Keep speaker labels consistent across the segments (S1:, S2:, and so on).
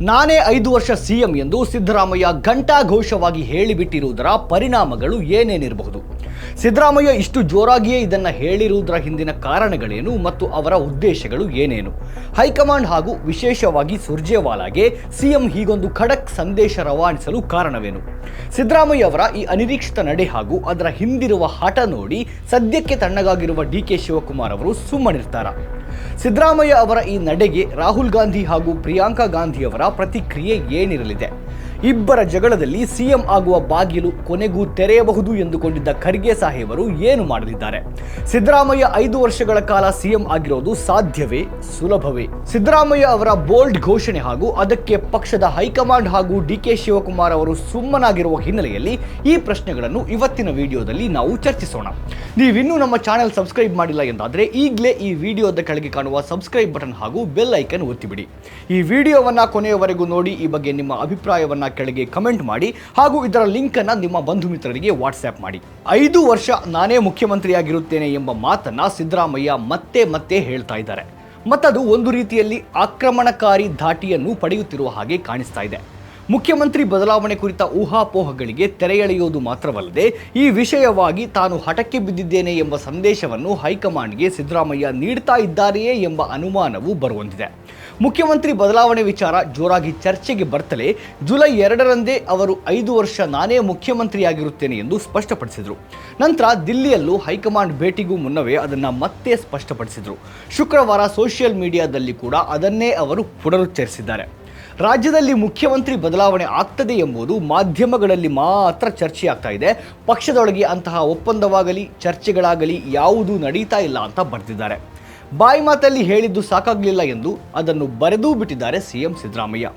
S1: ನಾನೇ ಐದು ವರ್ಷ ಸಿಎಂ ಎಂದು ಸಿದ್ದರಾಮಯ್ಯ ಘಂಟಾಘೋಷವಾಗಿ ಹೇಳಿಬಿಟ್ಟಿರುವುದರ ಪರಿಣಾಮಗಳು ಏನೇನಿರಬಹುದು? ಸಿದ್ದರಾಮಯ್ಯ ಇಷ್ಟು ಜೋರಾಗಿಯೇ ಇದನ್ನು ಹೇಳಿರುವುದರ ಹಿಂದಿನ ಕಾರಣಗಳೇನು ಮತ್ತು ಅವರ ಉದ್ದೇಶಗಳು ಏನೇನು? ಹೈಕಮಾಂಡ್ ಹಾಗೂ ವಿಶೇಷವಾಗಿ ಸುರ್ಜೇವಾಲಾಗೆ ಸಿಎಂ ಹೀಗೊಂದು ಖಡಕ್ ಸಂದೇಶ ರವಾನಿಸಲು ಕಾರಣವೇನು? ಸಿದ್ದರಾಮಯ್ಯ ಅವರ ಈ ಅನಿರೀಕ್ಷಿತ ನಡೆ ಹಾಗೂ ಅದರ ಹಿಂದಿರುವ ಹಠ ನೋಡಿ ಸದ್ಯಕ್ಕೆ ತಣ್ಣಗಾಗಿರುವ ಡಿ ಕೆ ಶಿವಕುಮಾರ್ ಅವರು ಸುಮ್ಮನಿರ್ತಾರ. ಸಿದ್ದರಾಮಯ್ಯ ಅವರ ಈ ನಡೆಗೆ ರಾಹುಲ್ ಗಾಂಧಿ ಹಾಗೂ ಪ್ರಿಯಾಂಕಾ ಗಾಂಧಿ ಅವರ ಪ್ರತಿಕ್ರಿಯೆ ಏನಿರಲಿದೆ? ಇಬ್ಬರ ಜಗಳದಲ್ಲಿ ಸಿಎಂ ಆಗುವ ಬಾಗಿಲು ಕೊನೆಗೂ ತೆರೆಯಬಹುದು ಎಂದುಕೊಂಡಿದ್ದ ಖರ್ಗೆ ಸಾಹೇಬರು ಏನು ಮಾಡಲಿದ್ದಾರೆ? ಸಿದ್ದರಾಮಯ್ಯ ಐದು ವರ್ಷಗಳ ಕಾಲ ಸಿಎಂ ಆಗಿರೋದು ಸಾಧ್ಯವೇ? ಸುಲಭವೇ? ಸಿದ್ದರಾಮಯ್ಯ ಅವರ ಬೋಲ್ಡ್ ಘೋಷಣೆ ಹಾಗೂ ಅದಕ್ಕೆ ಪಕ್ಷದ ಹೈಕಮಾಂಡ್ ಹಾಗೂ ಡಿ ಕೆ ಶಿವಕುಮಾರ್ ಅವರು ಸುಮ್ಮನಾಗಿರುವ ಹಿನ್ನೆಲೆಯಲ್ಲಿ ಈ ಪ್ರಶ್ನೆಗಳನ್ನು ಇವತ್ತಿನ ವಿಡಿಯೋದಲ್ಲಿ ನಾವು ಚರ್ಚಿಸೋಣ. ನೀವಿನ್ನೂ ನಮ್ಮ ಚಾನೆಲ್ ಸಬ್ಸ್ಕ್ರೈಬ್ ಮಾಡಿಲ್ಲ ಎಂದಾದರೆ ಈಗಲೇ ಈ ವಿಡಿಯೋದ ಕೆಳಗೆ ಕಾಣುವ ಸಬ್ಸ್ಕ್ರೈಬ್ ಬಟನ್ ಹಾಗೂ ಬೆಲ್ ಐಕನ್ ಒತ್ತಿಬಿಡಿ. ಈ ವಿಡಿಯೋವನ್ನ ಕೊನೆಯವರೆಗೂ ನೋಡಿ ಈ ಬಗ್ಗೆ ನಿಮ್ಮ ಅಭಿಪ್ರಾಯವನ್ನ ಕೆಳಗೆ ಕಮೆಂಟ್ ಮಾಡಿ ಹಾಗೂ ಇದರ ಲಿಂಕನ್ನು ನಿಮ್ಮ ಬಂಧು ಮಿತ್ರರಿಗೆ ವಾಟ್ಸ್ಆ್ಯಪ್ ಮಾಡಿ. ಐದು ವರ್ಷ ನಾನೇ ಮುಖ್ಯಮಂತ್ರಿಯಾಗಿರುತ್ತೇನೆ ಎಂಬ ಮಾತನ್ನು ಸಿದ್ದರಾಮಯ್ಯ ಮತ್ತೆ ಮತ್ತೆ ಹೇಳ್ತಾ ಇದ್ದಾರೆ. ಮತ್ತದು ಒಂದು ರೀತಿಯಲ್ಲಿ ಆಕ್ರಮಣಕಾರಿ ಧಾಟಿಯನ್ನು ಪಡೆಯುತ್ತಿರುವ ಹಾಗೆ ಕಾಣಿಸ್ತಾ ಇದೆ. ಮುಖ್ಯಮಂತ್ರಿ ಬದಲಾವಣೆ ಕುರಿತ ಊಹಾಪೋಹಗಳಿಗೆ ತೆರೆ ಎಳೆಯುವುದು ಮಾತ್ರವಲ್ಲದೆ ಈ ವಿಷಯವಾಗಿ ತಾನು ಹಠಕ್ಕೆ ಬಿದ್ದಿದ್ದೇನೆ ಎಂಬ ಸಂದೇಶವನ್ನು ಹೈಕಮಾಂಡ್ಗೆ ಸಿದ್ದರಾಮಯ್ಯ ನೀಡ್ತಾ ಇದ್ದಾರೆಯೇ ಎಂಬ ಅನುಮಾನವೂ ಬರುವಂತಿದೆ. ಮುಖ್ಯಮಂತ್ರಿ ಬದಲಾವಣೆ ವಿಚಾರ ಜೋರಾಗಿ ಚರ್ಚೆಗೆ ಬರ್ತಲೇ ಜುಲೈ ಎರಡರಂದೇ ಅವರು ಐದು ವರ್ಷ ನಾನೇ ಮುಖ್ಯಮಂತ್ರಿಯಾಗಿರುತ್ತೇನೆ ಎಂದು ಸ್ಪಷ್ಟಪಡಿಸಿದರು. ನಂತರ ದಿಲ್ಲಿಯಲ್ಲೂ ಹೈಕಮಾಂಡ್ ಭೇಟಿಗೂ ಮುನ್ನವೇ ಅದನ್ನು ಮತ್ತೆ ಸ್ಪಷ್ಟಪಡಿಸಿದರು. ಶುಕ್ರವಾರ ಸೋಷಿಯಲ್ ಮೀಡಿಯಾದಲ್ಲಿ ಕೂಡ ಅದನ್ನೇ ಅವರು ಪುನರುಚ್ಚರಿಸಿದ್ದಾರೆ. ರಾಜ್ಯದಲ್ಲಿ ಮುಖ್ಯಮಂತ್ರಿ ಬದಲಾವಣೆ ಆಗ್ತದೆ ಎಂಬುದು ಮಾಧ್ಯಮಗಳಲ್ಲಿ ಮಾತ್ರ ಚರ್ಚೆಯಾಗ್ತಾ ಇದೆ. ಪಕ್ಷದೊಳಗೆ ಅಂತಹ ಒಪ್ಪಂದವಾಗಲಿ, ಚರ್ಚೆಗಳಾಗಲಿ ಯಾವುದೂ ನಡೀತಾ ಇಲ್ಲ ಅಂತ ಬರೆದಿದ್ದಾರೆ. ಬಾಯಿ ಮಾತಲ್ಲಿ ಹೇಳಿದ್ದು ಸಾಕಾಗಲಿಲ್ಲ ಎಂದು ಅದನ್ನು ಬರೆದೂ ಬಿಟ್ಟಿದ್ದಾರೆ ಸಿಎಂ ಸಿದ್ದರಾಮಯ್ಯ.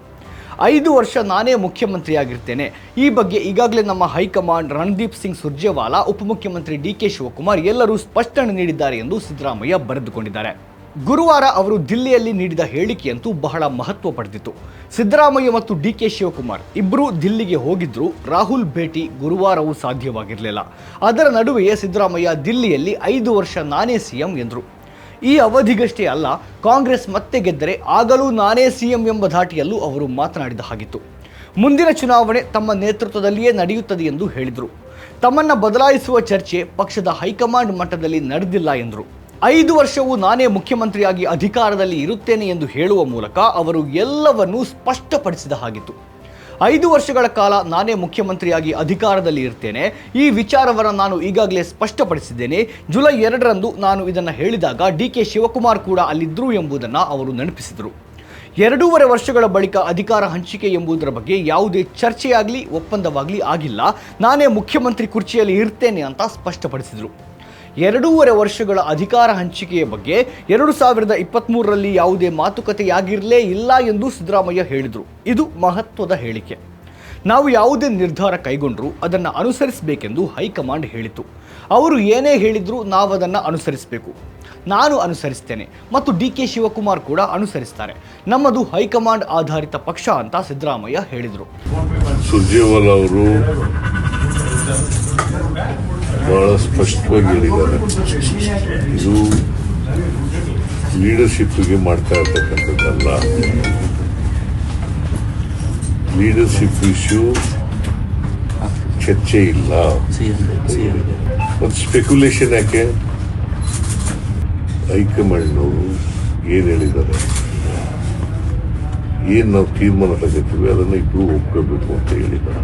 S1: ಐದು ವರ್ಷ ನಾನೇ ಮುಖ್ಯಮಂತ್ರಿಯಾಗಿರ್ತೇನೆ. ಈ ಬಗ್ಗೆ ಈಗಾಗಲೇ ನಮ್ಮ ಹೈಕಮಾಂಡ್ ರಣದೀಪ್ ಸಿಂಗ್ ಸುರ್ಜೇವಾಲಾ, ಉಪಮುಖ್ಯಮಂತ್ರಿ ಡಿ ಕೆ ಶಿವಕುಮಾರ್ ಎಲ್ಲರೂ ಸ್ಪಷ್ಟನೆ ನೀಡಿದ್ದಾರೆ ಎಂದು ಸಿದ್ದರಾಮಯ್ಯ ಬರೆದುಕೊಂಡಿದ್ದಾರೆ. ಗುರುವಾರ ಅವರು ದಿಲ್ಲಿಯಲ್ಲಿ ನೀಡಿದ ಹೇಳಿಕೆಯಂತೂ ಬಹಳ ಮಹತ್ವ ಪಡೆದಿತ್ತು. ಸಿದ್ದರಾಮಯ್ಯ ಮತ್ತು ಡಿ ಕೆ ಶಿವಕುಮಾರ್ ಇಬ್ಬರೂ ದಿಲ್ಲಿಗೆ ಹೋಗಿದ್ರು ರಾಹುಲ್ ಭೇಟಿ ಗುರುವಾರವೂ ಸಾಧ್ಯವಾಗಿರಲಿಲ್ಲ. ಅದರ ನಡುವೆಯೇ ಸಿದ್ದರಾಮಯ್ಯ ದಿಲ್ಲಿಯಲ್ಲಿ ಐದು ವರ್ಷ ನಾನೇ ಸಿಎಂ ಎಂದರು. ಈ ಅವಧಿಗಷ್ಟೇ ಅಲ್ಲ, ಕಾಂಗ್ರೆಸ್ ಮತ್ತೆ ಗೆದ್ದರೆ ಆಗಲೂ ನಾನೇ ಸಿಎಂ ಎಂಬ ಧಾಟಿಯಲ್ಲೂ ಅವರು ಮಾತನಾಡಿದ ಹಾಗಿತ್ತು. ಮುಂದಿನ ಚುನಾವಣೆ ತಮ್ಮ ನೇತೃತ್ವದಲ್ಲಿಯೇ ನಡೆಯುತ್ತದೆ ಎಂದು ಹೇಳಿದರು. ತಮ್ಮನ್ನ ಬದಲಾಯಿಸುವ ಚರ್ಚೆ ಪಕ್ಷದ ಹೈಕಮಾಂಡ್ ಮಟ್ಟದಲ್ಲಿ ನಡೆದಿಲ್ಲ ಎಂದರು. ಐದು ವರ್ಷವೂ ನಾನೇ ಮುಖ್ಯಮಂತ್ರಿಯಾಗಿ ಅಧಿಕಾರದಲ್ಲಿ ಇರುತ್ತೇನೆ ಎಂದು ಹೇಳುವ ಮೂಲಕ ಅವರು ಎಲ್ಲವನ್ನೂ ಸ್ಪಷ್ಟಪಡಿಸಿದ ಹಾಗಿತ್ತು. ಐದು ವರ್ಷಗಳ ಕಾಲ ನಾನೇ ಮುಖ್ಯಮಂತ್ರಿಯಾಗಿ ಅಧಿಕಾರದಲ್ಲಿ ಇರ್ತೇನೆ. ಈ ವಿಚಾರವನ್ನು ನಾನು ಈಗಾಗಲೇ ಸ್ಪಷ್ಟಪಡಿಸಿದ್ದೇನೆ. ಜುಲೈ ಎರಡರಂದು ನಾನು ಇದನ್ನು ಹೇಳಿದಾಗ ಡಿ ಕೆ ಶಿವಕುಮಾರ್ ಕೂಡ ಅಲ್ಲಿದ್ದರು ಎಂಬುದನ್ನು ಅವರು ನೆನಪಿಸಿದರು. ಎರಡೂವರೆ ವರ್ಷಗಳ ಬಳಿಕ ಅಧಿಕಾರ ಹಂಚಿಕೆ ಎಂಬುದರ ಬಗ್ಗೆ ಯಾವುದೇ ಚರ್ಚೆಯಾಗಲಿ, ಒಪ್ಪಂದವಾಗಲಿ ಆಗಿಲ್ಲ. ನಾನೇ ಮುಖ್ಯಮಂತ್ರಿ ಕುರ್ಚಿಯಲ್ಲಿ ಇರ್ತೇನೆ ಅಂತ ಸ್ಪಷ್ಟಪಡಿಸಿದರು. ಎರಡೂವರೆ ವರ್ಷಗಳ ಅಧಿಕಾರ ಹಂಚಿಕೆಯ ಬಗ್ಗೆ ಎರಡು ಸಾವಿರದ ಇಪ್ಪತ್ತ್ಮೂರರಲ್ಲಿ ಯಾವುದೇ ಮಾತುಕತೆಯಾಗಿರಲೇ ಇಲ್ಲ ಎಂದು ಸಿದ್ದರಾಮಯ್ಯ ಹೇಳಿದರು. ಇದು ಮಹತ್ವದ ಹೇಳಿಕೆ. ನಾವು ಯಾವುದೇ ನಿರ್ಧಾರ ಕೈಗೊಂಡರೂ ಅದನ್ನು ಅನುಸರಿಸಬೇಕೆಂದು ಹೈಕಮಾಂಡ್ ಹೇಳಿತು ಅವರು ಏನೇ ಹೇಳಿದರೂ ನಾವು ಅದನ್ನು ಅನುಸರಿಸಬೇಕು. ನಾನು ಅನುಸರಿಸ್ತೇನೆ ಮತ್ತು ಡಿ ಕೆ ಶಿವಕುಮಾರ್ ಕೂಡ ಅನುಸರಿಸ್ತಾರೆ. ನಮ್ಮದು ಹೈಕಮಾಂಡ್ ಆಧಾರಿತ ಪಕ್ಷ ಅಂತ ಸಿದ್ದರಾಮಯ್ಯ ಹೇಳಿದರು.
S2: ಸುರ್ಜೇವಾಲ ಅವರು ಬಹಳ ಸ್ಪಷ್ಟವಾಗಿ ಹೇಳಿದ್ದಾರೆ. ಇದು ಲೀಡರ್ಶಿಪ್ಗೆ ಮಾಡ್ತಾ ಇರ್ತಕ್ಕಂಥದ್ದಲ್ಲ. ಲೀಡರ್ಶಿಪ್ ಇಶ್ಯೂ ಚರ್ಚೆ ಇಲ್ಲ. ಒಂದು ಸ್ಪೆಕ್ಯುಲೇಷನ್ ಯಾಕೆ? ಹೈಕಮಾಂಡ್ನವರು ಏನು ಹೇಳಿದ್ದಾರೆ? ಏನು ನಾವು ತೀರ್ಮಾನ ತಗೋತೀವಿ? ಅದನ್ನು ಇಬ್ಬರು ಒಪ್ಕೋಬೇಕು ಅಂತ ಹೇಳಿದ್ದಾರೆ.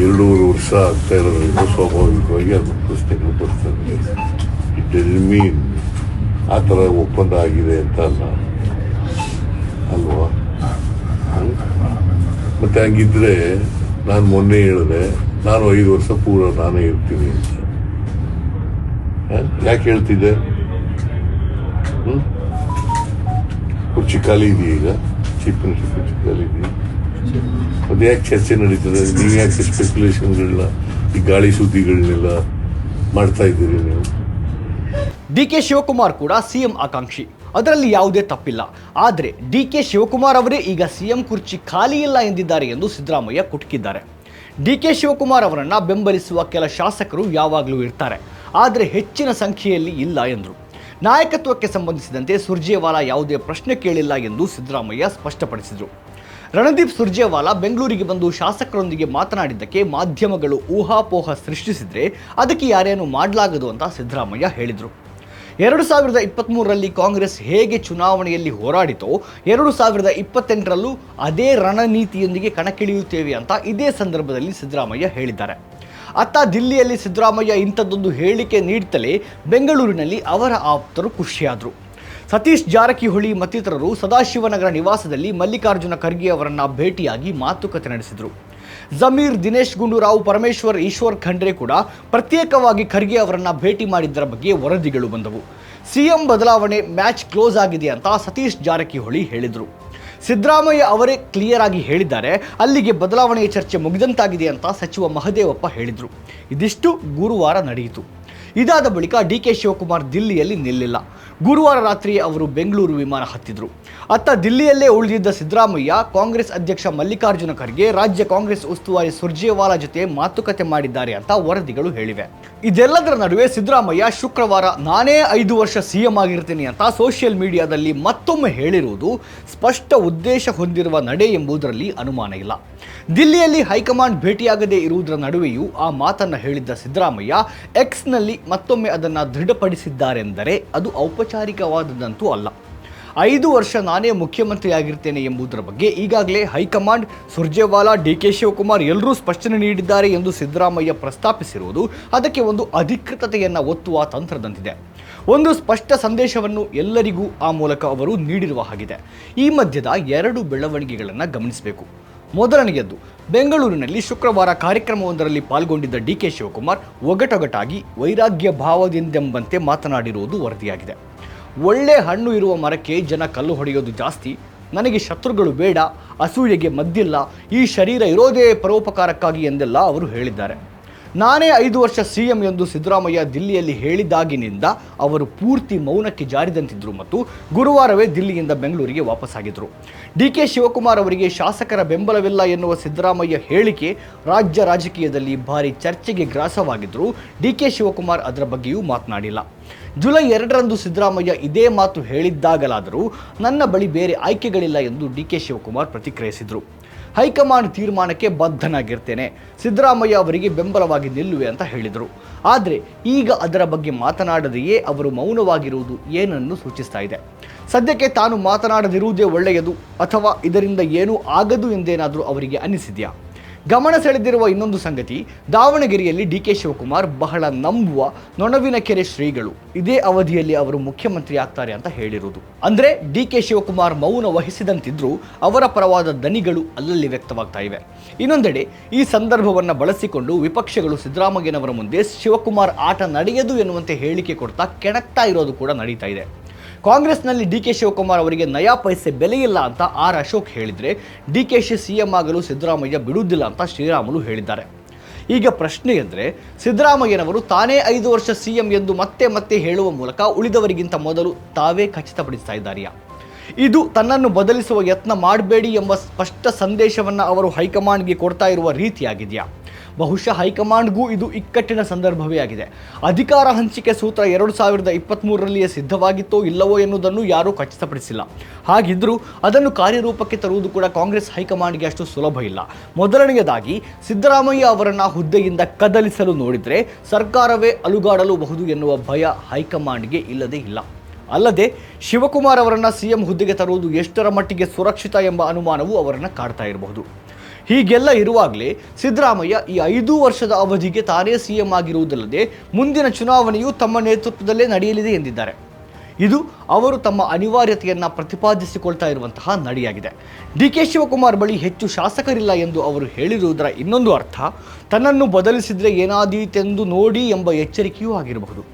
S2: ಎರಡೂವರೆ ವರ್ಷ ಆಗ್ತಾ ಇರೋದ್ರಿಂದ ಸ್ವಾಭಾವಿಕವಾಗಿ ಅದು ಪ್ರಶ್ನೆಗಳು ಬರ್ತದೆ ಇಟ್ ಡಸ್ ಮೀನ್ ಆ ಥರ ಒಪ್ಪಂದ ಆಗಿದೆ ಅಂತ ಅಲ್ಲ? ಅಲ್ವಾ? ಮತ್ತು ಹಂಗಿದ್ರೆ ನಾನು ಮೊನ್ನೆ ಹೇಳಿದೆ, ನಾನು ಐದು ವರ್ಷ ಪೂರ ನಾನೇ ಇರ್ತೀನಿ ಅಂತ? ಯಾಕೆ ಹೇಳ್ತಿದ್ದೆ? ಹ್ಮ್? ಕುರ್ಚಿ ಖಾಲಿ ಇದೆಯಾ ಈಗ? ಚೀಫ್ ಮಿನಿಸ್ಟರ್ ಚಿಕ್ಕದಲ್ಲಿ ಅದು ಯಾಕೆ ಚರ್ಚೆ ನಡೀತದೆ? ನೀವು ಯಾಕೆ ಸ್ಪೆಕ್ಯುಲೇಷನ್ಗಳನ್ನ ಈ ಗಾಳಿ ಸುದ್ದಿಗಳನ್ನೆಲ್ಲ ಮಾಡ್ತಾ ಇದ್ದೀರಿ ನೀವು.
S1: ಡಿ ಕೆ ಶಿವಕುಮಾರ್ ಕೂಡ ಸಿಎಂ ಆಕಾಂಕ್ಷಿ. ಅದರಲ್ಲಿ ಯಾವುದೇ ತಪ್ಪಿಲ್ಲ. ಆದರೆ ಡಿ ಕೆ ಶಿವಕುಮಾರ್ ಅವರೇ ಈಗ ಸಿಎಂ ಕುರ್ಚಿ ಖಾಲಿ ಇಲ್ಲ ಎಂದಿದ್ದಾರೆ ಎಂದು ಸಿದ್ದರಾಮಯ್ಯ ಕುಟುಕಿದ್ದಾರೆ. ಡಿ ಕೆ ಶಿವಕುಮಾರ್ ಅವರನ್ನು ಬೆಂಬಲಿಸುವ ಕೆಲ ಶಾಸಕರು ಯಾವಾಗಲೂ ಇರ್ತಾರೆ. ಆದರೆ ಹೆಚ್ಚಿನ ಸಂಖ್ಯೆಯಲ್ಲಿ ಇಲ್ಲ ಎಂದರು. ನಾಯಕತ್ವಕ್ಕೆ ಸಂಬಂಧಿಸಿದಂತೆ ಸುರ್ಜೇವಾಲಾ ಯಾವುದೇ ಪ್ರಶ್ನೆ ಕೇಳಿಲ್ಲ ಎಂದು ಸಿದ್ದರಾಮಯ್ಯ ಸ್ಪಷ್ಟಪಡಿಸಿದರು. ರಣದೀಪ್ ಸುರ್ಜೇವಾಲಾ ಬೆಂಗಳೂರಿಗೆ ಬಂದು ಶಾಸಕರೊಂದಿಗೆ ಮಾತನಾಡಿದ್ದಕ್ಕೆ ಮಾಧ್ಯಮಗಳು ಊಹಾಪೋಹ ಸೃಷ್ಟಿಸಿದ್ರೆ ಅದಕ್ಕೆ ಯಾರೇನು ಮಾಡಲಾಗದು ಅಂತ ಸಿದ್ದರಾಮಯ್ಯ ಹೇಳಿದರು. ಎರಡು ಸಾವಿರದ ಇಪ್ಪತ್ತ್ಮೂರರಲ್ಲಿ ಕಾಂಗ್ರೆಸ್ ಹೇಗೆ ಚುನಾವಣೆಯಲ್ಲಿ ಹೋರಾಡಿತೋ, ಎರಡು ಸಾವಿರದ ಇಪ್ಪತ್ತೆಂಟರಲ್ಲೂ ಅದೇ ರಣನೀತಿಯೊಂದಿಗೆ ಕಣಕ್ಕಿಳಿಯುತ್ತೇವೆ ಅಂತ ಇದೇ ಸಂದರ್ಭದಲ್ಲಿ ಸಿದ್ದರಾಮಯ್ಯ ಹೇಳಿದ್ದಾರೆ. ಅತ್ತ ದಿಲ್ಲಿಯಲ್ಲಿ ಸಿದ್ದರಾಮಯ್ಯ ಇಂಥದ್ದೊಂದು ಹೇಳಿಕೆ ನೀಡುತ್ತಲೇ ಬೆಂಗಳೂರಿನಲ್ಲಿ ಅವರ ಆಪ್ತರು ಖುಷಿಯಾದರು. ಸತೀಶ್ ಜಾರಕಿಹೊಳಿ ಮತ್ತಿತರರು ಸದಾಶಿವನಗರ ನಿವಾಸದಲ್ಲಿ ಮಲ್ಲಿಕಾರ್ಜುನ ಖರ್ಗೆ ಅವರನ್ನು ಭೇಟಿಯಾಗಿ ಮಾತುಕತೆ ನಡೆಸಿದರು. ಜಮೀರ್ ದಿನೇಶ್ ಗುಂಡೂರಾವ್, ಪರಮೇಶ್ವರ್ ಈಶ್ವರ್ ಖಂಡ್ರೆ ಕೂಡ ಪ್ರತ್ಯೇಕವಾಗಿ ಖರ್ಗೆ ಅವರನ್ನು ಭೇಟಿ ಮಾಡಿದ್ದರ ಬಗ್ಗೆ ವರದಿಗಳು ಬಂದವು. ಸಿಎಂ ಬದಲಾವಣೆ ಮ್ಯಾಚ್ ಕ್ಲೋಸ್ ಆಗಿದೆ ಅಂತ ಸತೀಶ್ ಜಾರಕಿಹೊಳಿ ಹೇಳಿದರು. ಸಿದ್ದರಾಮಯ್ಯ ಅವರೇ ಕ್ಲಿಯರ್ ಆಗಿ ಹೇಳಿದ್ದಾರೆ, ಅಲ್ಲಿಗೆ ಬದಲಾವಣೆಯ ಚರ್ಚೆ ಮುಗಿದಂತಾಗಿದೆ ಅಂತ ಸಚಿವ ಮಹದೇವಪ್ಪ ಹೇಳಿದರು. ಇದಿಷ್ಟು ಗುರುವಾರ ನಡೆಯಿತು. ಇದಾದ ಬಳಿಕ ಡಿ ಕೆ ಶಿವಕುಮಾರ್ ದಿಲ್ಲಿಯಲ್ಲಿ ನಿಲ್ಲಿಲ್ಲ. ಗುರುವಾರ ರಾತ್ರಿ ಅವರು ಬೆಂಗಳೂರು ವಿಮಾನ ಹತ್ತಿದ್ರು. ಅತ್ತ ದಿಲ್ಲಿಯಲ್ಲೇ ಉಳಿದಿದ್ದ ಸಿದ್ದರಾಮಯ್ಯ, ಕಾಂಗ್ರೆಸ್ ಅಧ್ಯಕ್ಷ ಮಲ್ಲಿಕಾರ್ಜುನ ಖರ್ಗೆ, ರಾಜ್ಯ ಕಾಂಗ್ರೆಸ್ ಉಸ್ತುವಾರಿ ಸುರ್ಜೇವಾಲಾ ಜೊತೆ ಮಾತುಕತೆ ಮಾಡಿದ್ದಾರೆ ಅಂತ ವರದಿಗಳು ಹೇಳಿವೆ. ಇದೆಲ್ಲದರ ನಡುವೆ ಸಿದ್ದರಾಮಯ್ಯ, ಶುಕ್ರವಾರ ನಾನೇ ಐದು ವರ್ಷ ಸಿಎಂ ಆಗಿರ್ತೀನಿ ಅಂತ ಸೋಷಿಯಲ್ ಮೀಡಿಯಾದಲ್ಲಿ ಮತ್ತೊಮ್ಮೆ ಹೇಳಿರುವುದು ಸ್ಪಷ್ಟ ಉದ್ದೇಶ ಹೊಂದಿರುವ ನಡೆ ಎಂಬುದರಲ್ಲಿ ಅನುಮಾನ ಇಲ್ಲ. ದಿಲ್ಲಿಯಲ್ಲಿ ಹೈಕಮಾಂಡ್ ಭೇಟಿಯಾಗದೇ ಇರುವುದರ ನಡುವೆಯೂ ಆ ಮಾತನ್ನು ಹೇಳಿದ್ದ ಸಿದ್ದರಾಮಯ್ಯ ಎಕ್ಸ್ನಲ್ಲಿ ಮತ್ತೊಮ್ಮೆ ಅದನ್ನು ದೃಢಪಡಿಸಿದ್ದಾರೆಂದರೆ ಅದು ಔಪಚಾರಿಕವಾದದ್ದಂತೂ ಅಲ್ಲ. ಐದು ವರ್ಷ ನಾನೇ ಮುಖ್ಯಮಂತ್ರಿಯಾಗಿರ್ತೇನೆ ಎಂಬುದರ ಬಗ್ಗೆ ಈಗಾಗಲೇ high command Surjewala, D K Shivakumar ಎಲ್ಲರೂ ಸ್ಪಷ್ಟನೆ ನೀಡಿದ್ದಾರೆ ಎಂದು ಸಿದ್ದರಾಮಯ್ಯ ಪ್ರಸ್ತಾಪಿಸಿರುವುದು ಅದಕ್ಕೆ ಒಂದು ಅಧಿಕೃತತೆಯನ್ನು ಒತ್ತುವ ತಂತ್ರದಂತಿದೆ. ಒಂದು ಸ್ಪಷ್ಟ ಸಂದೇಶವನ್ನು ಎಲ್ಲರಿಗೂ ಆ ಮೂಲಕ ಅವರು ನೀಡಿರುವ ಹಾಗಿದೆ. ಈ ಮಧ್ಯದ ಎರಡು ಬೆಳವಣಿಗೆಗಳನ್ನು ಗಮನಿಸಬೇಕು. ಮೊದಲನೆಯದ್ದು, ಬೆಂಗಳೂರಿನಲ್ಲಿ ಶುಕ್ರವಾರ ಕಾರ್ಯಕ್ರಮವೊಂದರಲ್ಲಿ ಪಾಲ್ಗೊಂಡಿದ್ದ ಡಿ ಕೆ ಶಿವಕುಮಾರ್ ಒಗಟೊಗಟಾಗಿ ವೈರಾಗ್ಯ ಭಾವದಿಂದೆಂಬಂತೆ ಮಾತನಾಡಿರುವುದು ವರದಿಯಾಗಿದೆ. ಒಳ್ಳೆ ಹಣ್ಣು ಇರುವ ಮರಕ್ಕೆ ಜನ ಕಲ್ಲು ಹೊಡೆಯೋದು ಜಾಸ್ತಿ. ನನಗೆ ಶತ್ರುಗಳು ಬೇಡ, ಅಸೂಯೆಗೆ ಮದ್ದಿಲ್ಲ, ಈ ಶರೀರ ಇರೋದೇ ಪರೋಪಕಾರಕ್ಕಾಗಿ ಎಂದೆಲ್ಲ ಅವರು ಹೇಳಿದ್ದಾರೆ. ನಾನೇ ಐದು ವರ್ಷ ಸಿಎಂ ಎಂದು ಸಿದ್ದರಾಮಯ್ಯ ದಿಲ್ಲಿಯಲ್ಲಿ ಹೇಳಿದಾಗಿನಿಂದ ಅವರು ಪೂರ್ತಿ ಮೌನಕ್ಕೆ ಜಾರಿದಂತಿದ್ದರು ಮತ್ತು ಗುರುವಾರವೇ ದಿಲ್ಲಿಯಿಂದ ಬೆಂಗಳೂರಿಗೆ ವಾಪಸ್ಸಾಗಿದ್ದರು ಡಿ ಕೆ ಶಿವಕುಮಾರ್ ಅವರಿಗೆ ಶಾಸಕರ ಬೆಂಬಲವಿಲ್ಲ ಎನ್ನುವ ಸಿದ್ದರಾಮಯ್ಯ ಹೇಳಿಕೆ ರಾಜ್ಯ ರಾಜಕೀಯದಲ್ಲಿ ಭಾರಿ ಚರ್ಚೆಗೆ ಗ್ರಾಸವಾಗಿದ್ದರೂ ಡಿ ಕೆ ಶಿವಕುಮಾರ್ ಅದರ ಬಗ್ಗೆಯೂ ಮಾತನಾಡಿಲ್ಲ. ಜುಲೈ ಎರಡರಂದು ಸಿದ್ದರಾಮಯ್ಯ ಇದೇ ಮಾತು ಹೇಳಿದ್ದಾಗಲಾದರೂ ನನ್ನ ಬಳಿ ಬೇರೆ ಆಯ್ಕೆಗಳಿಲ್ಲ ಎಂದು ಡಿ ಕೆ ಶಿವಕುಮಾರ್ ಪ್ರತಿಕ್ರಿಯಿಸಿದರು. ಹೈಕಮಾಂಡ್ ತೀರ್ಮಾನಕ್ಕೆ ಬದ್ಧನಾಗಿರ್ತೇನೆ. ಸಿದ್ದರಾಮಯ್ಯ ಅವರಿಗೆ ಬೆಂಬಲವಾಗಿ ನಿಲ್ಲುವೆ ಅಂತ ಹೇಳಿದರು. ಆದರೆ ಈಗ ಅದರ ಬಗ್ಗೆ ಮಾತನಾಡದೆಯೇ ಅವರು ಮೌನವಾಗಿರುವುದು ಏನನ್ನು ಸೂಚಿಸ್ತಾ ಇದೆ. ಸದ್ಯಕ್ಕೆ ತಾನು ಮಾತನಾಡದಿರುವುದೇ ಒಳ್ಳೆಯದು ಅಥವಾ ಇದರಿಂದ ಏನೂ ಆಗದು ಎಂದೇನಾದರೂ ಅವರಿಗೆ ಅನಿಸಿದೆಯಾ? ಗಮನ ಸೆಳೆದಿರುವ ಇನ್ನೊಂದು ಸಂಗತಿ, ದಾವಣಗೆರೆಯಲ್ಲಿ ಡಿ ಕೆ ಶಿವಕುಮಾರ್ ಬಹಳ ನಂಬುವ ನೊಣವಿನ ಕೆರೆ ಶ್ರೀಗಳು. ಇದೇ ಅವಧಿಯಲ್ಲಿ ಅವರು ಮುಖ್ಯಮಂತ್ರಿ ಆಗ್ತಾರೆ ಅಂತ ಹೇಳಿರುವುದು. ಅಂದ್ರೆ ಡಿ ಕೆ ಶಿವಕುಮಾರ್ ಮೌನ ವಹಿಸಿದಂತಿದ್ರೂ ಅವರ ಪರವಾದ ದನಿಗಳು ಅಲ್ಲಲ್ಲಿ ವ್ಯಕ್ತವಾಗ್ತಾ ಇವೆ. ಇನ್ನೊಂದೆಡೆ, ಈ ಸಂದರ್ಭವನ್ನು ಬಳಸಿಕೊಂಡು ವಿಪಕ್ಷಗಳು ಸಿದ್ದರಾಮಯ್ಯನವರ ಮುಂದೆ ಶಿವಕುಮಾರ್ ಆಟ ನಡೆಯದು ಎನ್ನುವಂತೆ ಹೇಳಿಕೆ ಕೊಡ್ತಾ ಕೆಣಕ್ತಾ ಇರೋದು ಕೂಡ ನಡೀತಾ ಇದೆ. ಕಾಂಗ್ರೆಸ್ನಲ್ಲಿ ಡಿ ಕೆ ಶಿವಕುಮಾರ್ ಅವರಿಗೆ ನಯಾ ಪೈಸೆ ಬೆಲೆ ಇಲ್ಲ ಅಂತ ಆರ್ ಅಶೋಕ್ ಹೇಳಿದರೆ D K Shi C M ಆಗಲು ಸಿದ್ದರಾಮಯ್ಯ ಬಿಡುವುದಿಲ್ಲ ಅಂತ ಶ್ರೀರಾಮುಲು ಹೇಳಿದ್ದಾರೆ. ಈಗ ಪ್ರಶ್ನೆ ಎಂದರೆ ಸಿದ್ದರಾಮಯ್ಯನವರು ತಾನೇ ಐದು ವರ್ಷ ಸಿ ಎಂ ಎಂದು ಮತ್ತೆ ಮತ್ತೆ ಹೇಳುವ ಮೂಲಕ ಉಳಿದವರಿಗಿಂತ ಮೊದಲು ತಾವೇ ಖಚಿತಪಡಿಸ್ತಾ ಇದ್ದಾರೆಯಾ? ಇದು ತನ್ನನ್ನು ಬದಲಿಸುವ ಯತ್ನ ಮಾಡಬೇಡಿ ಎಂಬ ಸ್ಪಷ್ಟ ಸಂದೇಶವನ್ನು ಅವರು ಹೈಕಮಾಂಡ್ಗೆ ಕೊಡ್ತಾ ಇರುವ ರೀತಿಯಾಗಿದೆಯಾ? ಬಹುಶಃ ಹೈಕಮಾಂಡ್ಗೂ ಇದು ಇಕ್ಕಟ್ಟಿನ ಸಂದರ್ಭವೇ ಆಗಿದೆ. ಅಧಿಕಾರ ಹಂಚಿಕೆ ಸೂತ್ರ ಎರಡು ಸಾವಿರದ ಇಪ್ಪತ್ತ್ಮೂರರಲ್ಲಿಯೇ ಸಿದ್ಧವಾಗಿತ್ತೋ ಇಲ್ಲವೋ ಎನ್ನುವುದನ್ನು ಯಾರೂ ಖಚಿತಪಡಿಸಿಲ್ಲ. ಹಾಗಿದ್ದರೂ ಅದನ್ನು ಕಾರ್ಯರೂಪಕ್ಕೆ ತರುವುದು ಕೂಡ ಕಾಂಗ್ರೆಸ್ ಹೈಕಮಾಂಡ್ಗೆ ಅಷ್ಟು ಸುಲಭ ಇಲ್ಲ. ಮೊದಲನೆಯದಾಗಿ, ಸಿದ್ದರಾಮಯ್ಯ ಅವರನ್ನು ಹುದ್ದೆಯಿಂದ ಕದಲಿಸಲು ನೋಡಿದರೆ ಸರ್ಕಾರವೇ ಅಲುಗಾಡಲೂಬಹುದು ಎನ್ನುವ ಭಯ ಹೈಕಮಾಂಡ್ಗೆ ಇಲ್ಲದೇ ಇಲ್ಲ. ಅಲ್ಲದೆ ಶಿವಕುಮಾರ್ ಅವರನ್ನು ಸಿಎಂ ಹುದ್ದೆಗೆ ತರುವುದು ಎಷ್ಟರ ಮಟ್ಟಿಗೆ ಸುರಕ್ಷಿತ ಎಂಬ ಅನುಮಾನವೂ ಅವರನ್ನು ಕಾಡ್ತಾ ಇರಬಹುದು. ಹೀಗೆಲ್ಲ ಇರುವಾಗಲೇ ಸಿದ್ದರಾಮಯ್ಯ ಈ ಐದು ವರ್ಷದ ಅವಧಿಗೆ ತಾನೇ ಸಿಎಂ ಆಗಿರುವುದಲ್ಲದೆ ಮುಂದಿನ ಚುನಾವಣೆಯು ತಮ್ಮ ನೇತೃತ್ವದಲ್ಲೇ ನಡೆಯಲಿದೆ ಎಂದಿದ್ದಾರೆ. ಇದು ಅವರು ತಮ್ಮ ಅನಿವಾರ್ಯತೆಯನ್ನು ಪ್ರತಿಪಾದಿಸಿಕೊಳ್ತಾ ಇರುವಂತಹ ನಡೆಯಾಗಿದೆ. ಡಿ ಕೆ ಶಿವಕುಮಾರ್ ಬಳಿ ಹೆಚ್ಚು ಶಾಸಕರಿಲ್ಲ ಎಂದು ಅವರು ಹೇಳಿರುವುದರ ಇನ್ನೊಂದು ಅರ್ಥ, ತನ್ನನ್ನು ಬದಲಿಸಿದರೆ ಏನಾದೀತೆಂದು ನೋಡಿ ಎಂಬ ಎಚ್ಚರಿಕೆಯೂ ಆಗಿರಬಹುದು.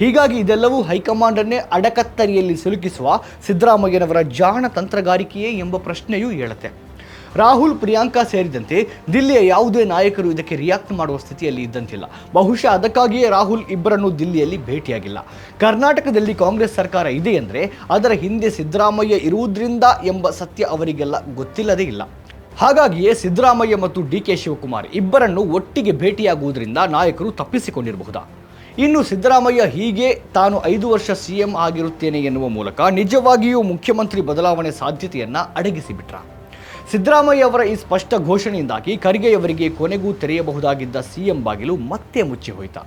S1: ಹೀಗಾಗಿ ಇದೆಲ್ಲವೂ ಹೈಕಮಾಂಡನ್ನೇ ಅಡಕತ್ತರಿಯಲ್ಲಿ ಸಿಲುಕಿಸುವ ಸಿದ್ದರಾಮಯ್ಯನವರ ಜಾಣ ತಂತ್ರಗಾರಿಕೆಯೇ ಎಂಬ ಪ್ರಶ್ನೆಯೂ ಹೇಳುತ್ತೆ ರಾಹುಲ್, ಪ್ರಿಯಾಂಕಾ ಸೇರಿದಂತೆ ದಿಲ್ಲಿಯ ಯಾವುದೇ ನಾಯಕರು ಇದಕ್ಕೆ ರಿಯಾಕ್ಟ್ ಮಾಡುವ ಸ್ಥಿತಿಯಲ್ಲಿ ಇದ್ದಂತಿಲ್ಲ. ಬಹುಶಃ ಅದಕ್ಕಾಗಿಯೇ ರಾಹುಲ್ ಇಬ್ಬರನ್ನು ದಿಲ್ಲಿಯಲ್ಲಿ ಭೇಟಿಯಾಗಿಲ್ಲ. ಕರ್ನಾಟಕದಲ್ಲಿ ಕಾಂಗ್ರೆಸ್ ಸರ್ಕಾರ ಇದೆ ಅಂದರೆ ಅದರ ಹಿಂದೆ ಸಿದ್ದರಾಮಯ್ಯ ಇರುವುದರಿಂದ ಎಂಬ ಸತ್ಯ ಅವರಿಗೆಲ್ಲ ಗೊತ್ತಿಲ್ಲದೇ ಇಲ್ಲ. ಹಾಗಾಗಿಯೇ ಸಿದ್ದರಾಮಯ್ಯ ಮತ್ತು ಡಿ ಕೆ ಶಿವಕುಮಾರ್ ಇಬ್ಬರನ್ನು ಒಟ್ಟಿಗೆ ಭೇಟಿಯಾಗುವುದರಿಂದ ನಾಯಕರು ತಪ್ಪಿಸಿಕೊಂಡಿರಬಹುದಾ? ಇನ್ನು ಸಿದ್ದರಾಮಯ್ಯ ಹೀಗೆ ತಾನು ಐದು ವರ್ಷ ಸಿಎಂ ಆಗಿರುತ್ತೇನೆ ಎನ್ನುವ ಮೂಲಕ ನಿಜವಾಗಿಯೂ ಮುಖ್ಯಮಂತ್ರಿ ಬದಲಾವಣೆ ಸಾಧ್ಯತೆಯನ್ನ ಅಡಗಿಸಿಬಿಟ್ರ. ಸಿದ್ದರಾಮಯ್ಯ ಅವರ ಈ ಸ್ಪಷ್ಟ ಘೋಷಣೆಯಿಂದಾಗಿ ಖರ್ಗೆಯವರಿಗೆ ಕೊನೆಗೂ ತೆರೆಯಬಹುದಾಗಿದ್ದ ಸಿಎಂ ಬಾಗಿಲು ಮತ್ತೆ ಮುಚ್ಚಿ ಹೋಯಿತಾ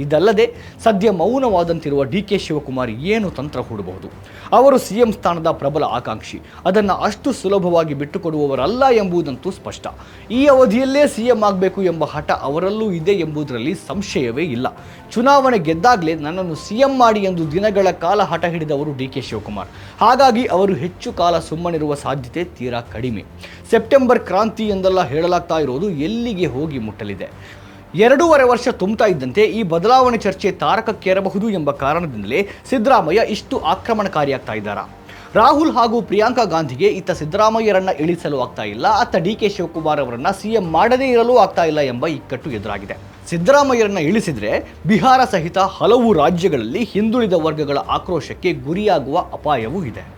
S1: ಇದಲ್ಲದೆ ಸದ್ಯ ಮೌನವಾದಂತಿರುವ ಡಿ ಕೆ ಶಿವಕುಮಾರ್ ಏನು ತಂತ್ರ ಹೂಡಬಹುದು? ಅವರು ಸಿಎಂ ಸ್ಥಾನದ ಪ್ರಬಲ ಆಕಾಂಕ್ಷಿ. ಅದನ್ನು ಅಷ್ಟು ಸುಲಭವಾಗಿ ಬಿಟ್ಟುಕೊಡುವವರಲ್ಲ ಎಂಬುದಂತೂ ಸ್ಪಷ್ಟ. ಈ ಅವಧಿಯಲ್ಲೇ ಸಿಎಂ ಆಗಬೇಕು ಎಂಬ ಹಠ ಅವರಲ್ಲೂ ಇದೆ ಎಂಬುದರಲ್ಲಿ ಸಂಶಯವೇ ಇಲ್ಲ. ಚುನಾವಣೆ ಗೆದ್ದಾಗಲೇ ನನ್ನನ್ನು ಸಿಎಂ ಮಾಡಿ ಎಂದು ದಿನಗಳ ಕಾಲ ಹಠ ಹಿಡಿದವರು ಡಿ ಕೆ ಶಿವಕುಮಾರ್. ಹಾಗಾಗಿ ಅವರು ಹೆಚ್ಚು ಕಾಲ ಸುಮ್ಮನಿರುವ ಸಾಧ್ಯತೆ ತೀರಾ ಕಡಿಮೆ. ಸೆಪ್ಟೆಂಬರ್ ಕ್ರಾಂತಿ ಎಂದೆಲ್ಲ ಹೇಳಲಾಗ್ತಾ ಇರೋದು ಎಲ್ಲಿಗೆ ಹೋಗಿ ಮುಟ್ಟಲಿದೆ? ಎರಡೂವರೆ ವರ್ಷ ತುಂಬುತ್ತಾ ಇದ್ದಂತೆ ಈ ಬದಲಾವಣೆ ಚರ್ಚೆ ತಾರಕಕ್ಕೇರಬಹುದು ಎಂಬ ಕಾರಣದಿಂದಲೇ ಸಿದ್ದರಾಮಯ್ಯ ಇಷ್ಟು ಆಕ್ರಮಣಕಾರಿಯಾಗ್ತಾ ಇದ್ದಾರಾ? ರಾಹುಲ್ ಹಾಗೂ ಪ್ರಿಯಾಂಕಾ ಗಾಂಧಿಗೆ ಇತ್ತ ಸಿದ್ದರಾಮಯ್ಯರನ್ನ ಇಳಿಸಲು ಆಗ್ತಾ ಇಲ್ಲ. ಅತ್ತ ಡಿ ಕೆ ಶಿವಕುಮಾರ್ ಅವರನ್ನ ಸಿಎಂ ಮಾಡದೇ ಇರಲು ಆಗ್ತಾ ಇಲ್ಲ ಎಂಬ ಇಕ್ಕಟ್ಟು ಎದುರಾಗಿದೆ. ಸಿದ್ದರಾಮಯ್ಯರನ್ನ ಇಳಿಸಿದ್ರೆ ಬಿಹಾರ ಸಹಿತ ಹಲವು ರಾಜ್ಯಗಳಲ್ಲಿ ಹಿಂದುಳಿದ ವರ್ಗಗಳ ಆಕ್ರೋಶಕ್ಕೆ ಗುರಿಯಾಗುವ ಅಪಾಯವೂ ಇದೆ.